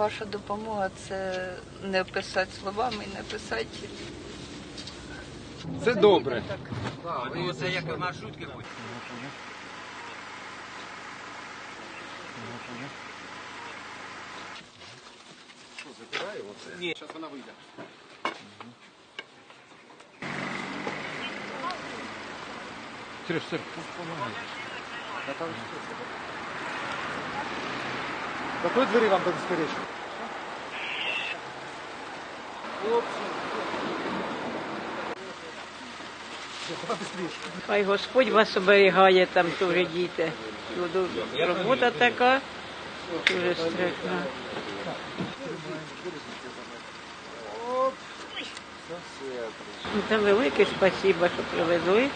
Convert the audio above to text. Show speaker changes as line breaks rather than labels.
ваша допомога це не описати словами, не описати.
Це добре.
Ну, це як маршрутки ходять.
Зараз вона вийде. Сереж, Сереж, помогай.
Какой двері вам безперечно?
Хай Господь вас оберігає там теж діти. Робота така, дуже страшна. Ну, Та велике спасибо, що привезли.